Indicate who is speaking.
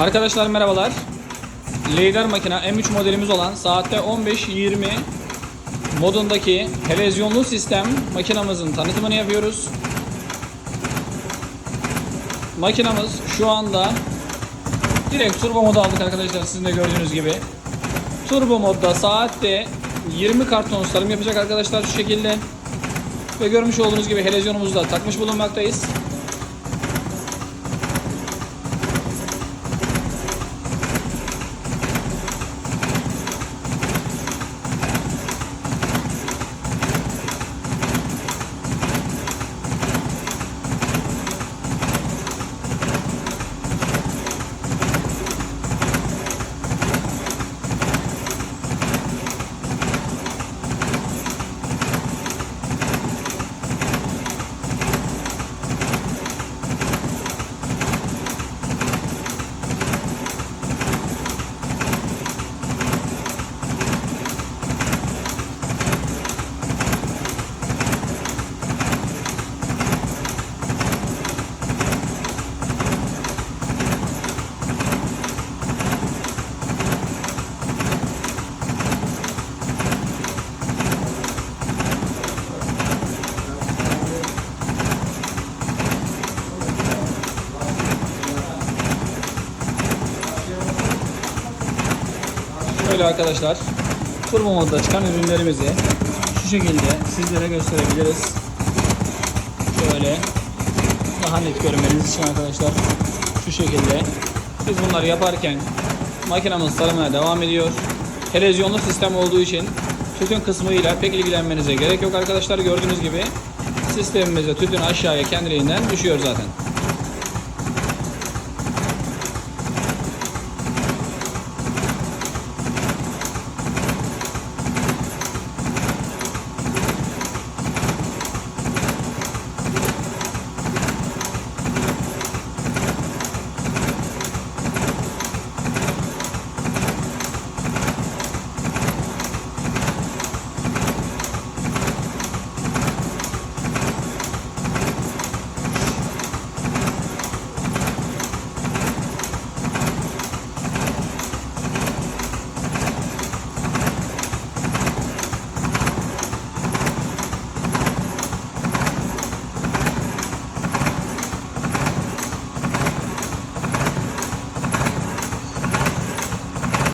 Speaker 1: Arkadaşlar merhabalar. Lider makine M3 modelimiz olan saatte 15-20 modundaki televizyonlu sistem makinamızın tanıtımını yapıyoruz. Makinamız şu anda direkt turbo modu aldık arkadaşlar sizin de gördüğünüz gibi. Turbo modda saatte 20 karton sarım yapacak arkadaşlar şu şekilde. Ve görmüş olduğunuz gibi televizyonumuzu da takmış bulunmaktayız. Şöyle arkadaşlar turbo modda çıkan ürünlerimizi şu şekilde sizlere gösterebiliriz. Şöyle daha net görmeniz için arkadaşlar şu şekilde biz bunları yaparken makinamız sarımaya devam ediyor. Televizyonlu sistem olduğu için tütün kısmıyla pek ilgilenmenize gerek yok arkadaşlar gördüğünüz gibi sistemimizde tütün aşağıya kendiliğinden düşüyor zaten.